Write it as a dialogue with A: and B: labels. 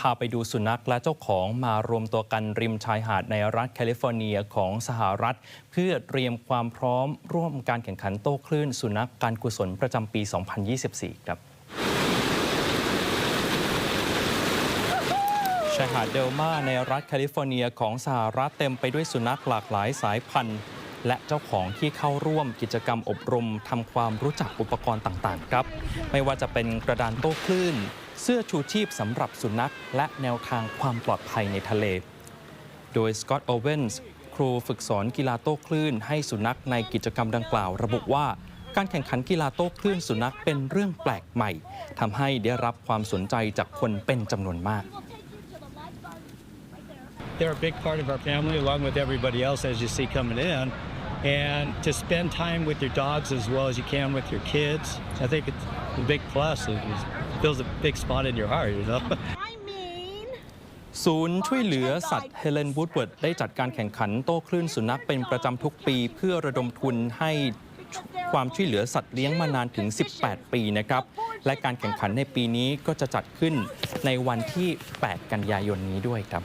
A: พาไปดูสุนัขและเจ้าของมารวมตัวกันริมชายหาดในรัฐแคลิฟอร์เนียของสหรัฐ เพื่อเตรียมความพร้อมร่วมการแข่งขันโต้คลื่นสุนัขการกุศลประจำปี 2024 ครับชายหาดเดลมาในรัฐแคลิฟอร์เนียของสหรัฐเต็มไปด้วยสุนัขหลากหลายสายพันธุ์ และเจ้าของที่เข้าร่วมกิจกรรมอบรมทำความรู้จักอุปกรณ์ต่างๆ ครับ ไม่ว่าจะเป็นกระดานโต้คลื่น เสื้อชูชีพสำหรับสุนัข และแนวทางความปลอดภัยในทะเล โดยสกอตต์โอเวนส์ครูฝึกสอนกีฬาโต้คลื่นให้สุนัขในกิจกรรมดังกล่าว ระบุว่าการแข่งขันกีฬาโต้คลื่นสุนัขเป็นเรื่องแปลกใหม่ทำให้ได้รับความสนใจจากคนเป็นจำนวนมาก
B: They're a big part of our family, along with everybody else, as you see coming in. And to spend time with your dogs as well as you can with your kids, I think it's a big plus. It just fills a big spot in your heart, you know.
C: I mean
A: ศูนย์ช่วยเหลือสัตว์เฮเลนวูดเวิร์ดได้จัดการแข่งขันโต้คลื่นสุนัขเป็นประจำทุกปี เพื่อระดมทุนให้ความช่วยเหลือสัตว์เลี้ยงมานานถึง 18 ปีนะครับ และการแข่งขันในปีนี้ก็จะจัดขึ้นในวันที่ 8 กันยายนนี้ด้วยครับ